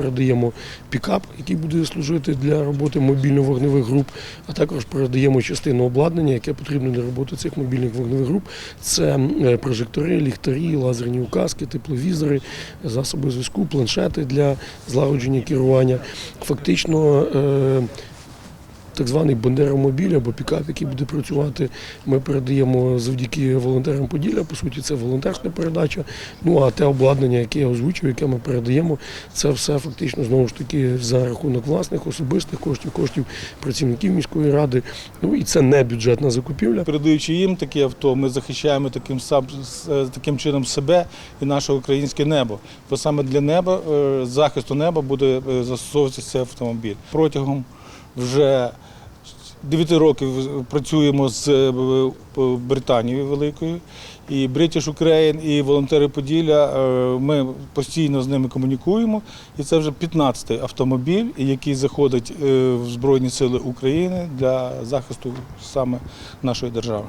передаємо пікап, який буде служити для роботи мобільно-вогневих груп, а також передаємо частину обладнання, яке потрібно для роботи цих мобільних вогневих груп. Це е, прожектори, ліхтарі, лазерні указки, тепловізори, засоби зв'язку, планшети для злагодження керування. Фактично. Так званий бандеромобіль або пікап, який буде працювати, ми передаємо завдяки волонтерам Поділля. По суті, це волонтерська передача. Ну а те обладнання, яке я озвучив, яке ми передаємо, це все фактично знову ж таки за рахунок власних особистих коштів, коштів працівників міської ради. Ну і це не бюджетна закупівля. Передаючи їм такі авто, ми захищаємо таким сам таким чином себе і наше українське небо. Бо саме для неба, е, захисту неба буде е, застосовуватися цей автомобіль. Протягом вже 9 років працюємо з е, Британією великою. І British Ukraine, і волонтери Поділля. е, Ми постійно з ними комунікуємо. І це вже 15-й автомобіль, який заходить е, в Збройні Сили України для захисту саме нашої держави.